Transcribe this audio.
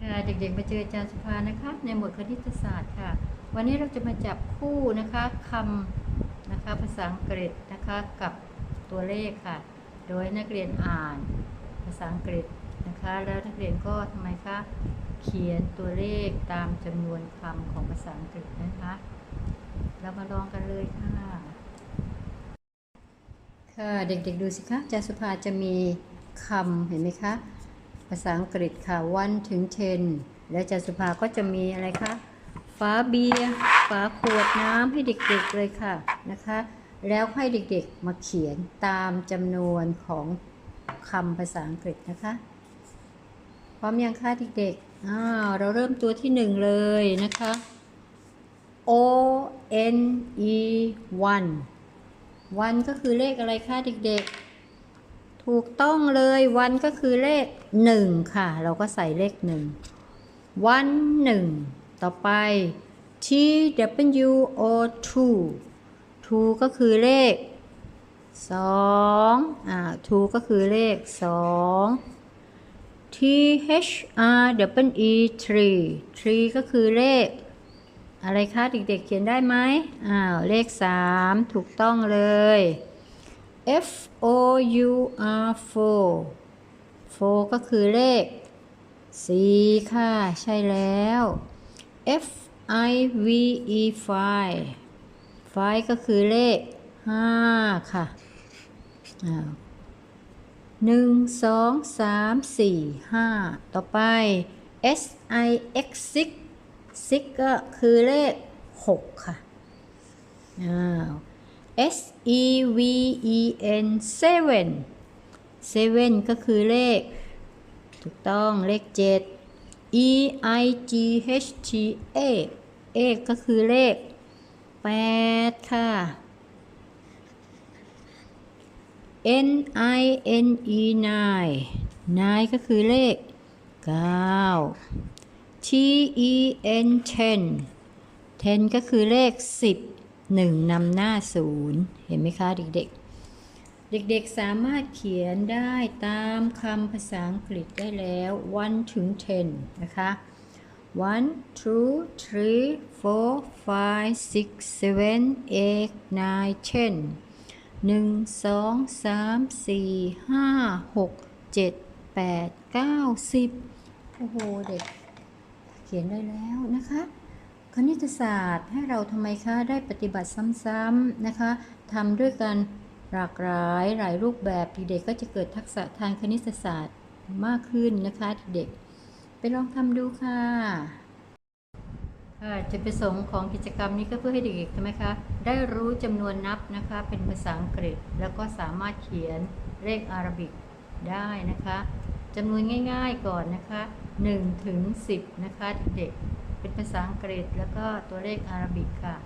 ค่ะเด็กๆมาเจออาจารย์สุภานะคะในหมวดคณิตศาสตร์ค่ะ วันนี้เราจะมาจับคู่นะคะคำนะคะภาษาอังกฤษนะคะกับตัวเลขค่ะ โดยนักเรียนอ่านภาษาอังกฤษนะคะ แล้วนักเรียนก็ทำไมคะเขียนตัวเลขตามจำนวนคำของภาษาอังกฤษนะคะ เรามาลองกันเลยค่ะ ค่ะเด็กๆดูสิคะอาจารย์สุภาจะมีคำเห็นไหมคะ ภาษาอังกฤษค่ะ1ถึง 10 และอาจารย์สุภาก็จะมีอะไรคะฝาเบียร์ฝาขวดน้ำให้เด็กๆเลยค่ะนะคะ แล้วให้เด็กๆมาเขียนตามจำนวนของคำภาษาอังกฤษนะคะ พร้อมยังคะเด็กๆอ้าเราเริ่มตัวที่หนึ่งเลยนะคะ O N E 1วันก็คือเลขอะไรคะเด็กๆ ถูกต้องเลยวันก็คือเลขหนึ่งค่ะ เราก็ใส่เลขหนึ่งวันหนึ่งต่อไป T W O two two ก็คือเลขสองอ่า two ก็คือเลขสอง T H R W E three three ก็คือเลข อะไรคะ เด็กๆเขียนได้ไหมอ้าว เลขสามถูกต้องเลย F O U R four four ก็คือเลขสี่ค่ะ ใช่แล้ว F I V E five five ก็คือเลขห้าค่ะหนึ่งสองสามสี่ห้าต่อไป S I X six six ก็คือเลขหกค่ะอ้าว S E V E N seven seven ก็คือเลข ถูกต้องเลข 7 E I G H T A เอก็คือเลข 8 ค่ะ N I N E 9 9ก็คือเลข 9 T E N 10 10 ก็คือเลข 10 หนึ่งนำหน้าศูนย์เห็นไหมคะเด็กๆ เด็กๆสามารถเขียนได้ตามคำภาษาอังกฤษได้แล้ว 1 ถึง 10 นะคะ1 2 3 4 5 6 7 8 9 10หนึ่งสองสามสี่ห้าหกเจ็ดแปดเก้าสิบโอ้โห เด็ก เขียนได้แล้วนะคะ คณิตศาสตร์ให้เราทำไมคะได้ปฏิบัติซ้ำๆนะคะทำด้วยกันหลากหลายหลายรูปแบบเด็กก็จะเกิดทักษะทางคณิตศาสตร์มากขึ้นนะคะเด็กไปลองทำดูค่ะค่ะจุดประสงค์ของกิจกรรมนี้ก็เพื่อให้เด็กๆใช่ไหมคะ ได้รู้จำนวนนับนะคะ เป็นภาษาอังกฤษ แล้วก็สามารถเขียนเลขอารบิกได้นะคะจำนวนง่ายๆก่อนนะคะ1ถึง10 นะคะเด็ก ภาษาอังกฤษ แล้วก็ตัวเลขอาราบิกค่ะ